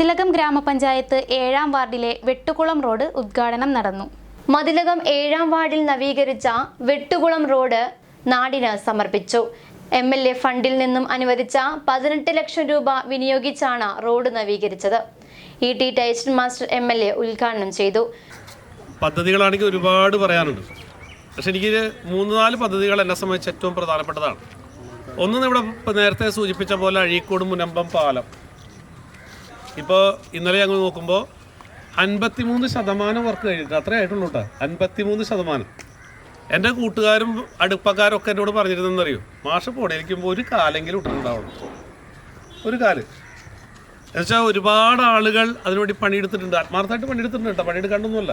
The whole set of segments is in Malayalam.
മതിലകം ഗ്രാമപഞ്ചായത്ത് ഏഴാം വാർഡിലെ വെട്ടുകുളം റോഡ് ഉദ്ഘാടനം നടന്നു. മതിലകം ഏഴാം വാർഡിൽ നവീകരിച്ച വെട്ടുകുളം റോഡ് നാടിന് സമർപ്പിച്ചു. എം എൽ എ ഫണ്ടിൽ നിന്നും അനുവദിച്ച പതിനെട്ട് ലക്ഷം രൂപ വിനിയോഗിച്ചാണ് road നവീകരിച്ചത്. E T Taison master M L A ഉദ്ഘാടനം ചെയ്തു. പദ്ധതികളാണെങ്കിൽ ഒരുപാട് പറയാനുണ്ട്. പക്ഷെ എനിക്ക് മൂന്ന് നാല് പദ്ധതികൾ എന്നെ സംബന്ധിച്ച് ഏറ്റവും പ്രധാനപ്പെട്ടതാണ്. ഒന്ന് ഇവിടെ നേരത്തെ സൂചിപ്പിച്ച പോലെ അഴീക്കോട് മുനമ്പം പാലം. ഇപ്പോൾ ഇന്നലെ ഞങ്ങൾ നോക്കുമ്പോൾ അൻപത്തിമൂന്ന് ശതമാനം വർക്ക് കഴിഞ്ഞിട്ട് അത്രേ ആയിട്ടുള്ളൂ കേട്ടോ അൻപത്തിമൂന്ന് ശതമാനം. എന്റെ കൂട്ടുകാരും അടുപ്പക്കാരൊക്കെ എന്നോട് പറഞ്ഞിരുന്നെന്നറിയോ മാഷ് പോണേലിരിക്കുമ്പോൾ ഒരു കാലെങ്കിലും ഇട്ടിട്ടുണ്ടാവുള്ളൂ ഒരു കാൽ. എന്നുവെച്ചാൽ ഒരുപാട് ആളുകൾ അതിനുവേണ്ടി പണിയെടുത്തിട്ടുണ്ട്. ആത്മാർത്ഥമായിട്ട് പണിയെടുത്തിട്ടുണ്ട് കേട്ടോ പണിയെടുക്കാണ്ടൊന്നുമല്ല.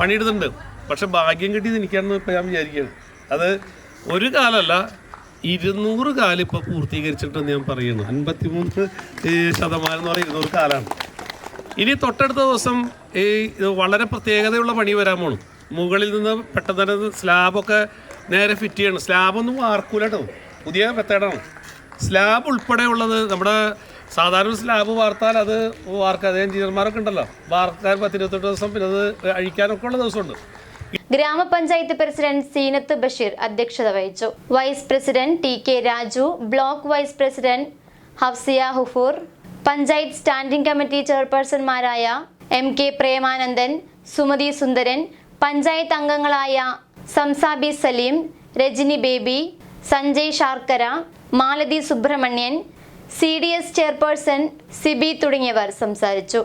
പണിയെടുത്തിട്ടുണ്ട്. പക്ഷെ ഭാഗ്യം കിട്ടിയത് എനിക്കാണെന്ന് ഇപ്പം ഞാൻ വിചാരിക്കുകയാണ്. അത് ഒരു കാലമല്ല ഇരുന്നൂറ് കാലം ഇപ്പോൾ പൂർത്തീകരിച്ചിട്ടെന്ന് ഞാൻ പറയുന്നു. അൻപത്തിമൂന്ന് ശതമാനം എന്ന് പറയുന്നത് ഇരുന്നൂറ് കാലാണ്. ഇനി തൊട്ടടുത്ത ദിവസം ഈ വളരെ പ്രത്യേകതയുള്ള പണി വരാൻ പോണു. മുകളിൽ നിന്ന് പെട്ടെന്ന് തന്നെ സ്ലാബൊക്കെ നേരെ ഫിറ്റ് ചെയ്യണം. സ്ലാബൊന്നും വാർക്കൂല പുതിയ മെത്തേഡാണ്. സ്ലാബ് ഉൾപ്പെടെ ഉള്ളത് നമ്മുടെ സാധാരണ സ്ലാബ് വാർത്താൽ അത് വാർക്കാതെ എഞ്ചിനീയർമാരൊക്കെ ഉണ്ടല്ലോ. വാർക്കാൻ പത്തിരുപത്തെട്ട് ദിവസം പിന്നെ അത് അഴിക്കാനൊക്കെ ഉള്ള ദിവസമുണ്ട്. ഗ്രാമപഞ്ചായത്ത് പ്രസിഡന്റ് സീനത്ത് ബഷീർ അധ്യക്ഷത വഹിച്ചു. Vice president T K Raju block vice president Hafsiya Hufoor panchayat standing committee ചെയർപേഴ്സൺമാരായ M K Premanandan Sumathi Sundaran panchayat അംഗങ്ങളായ Samsabi Salim Rajani Baby Sanjay Sharkara Malathi Subramanian C D S chairperson Sibi തുടങ്ങിയവർ സംസാരിച്ചു.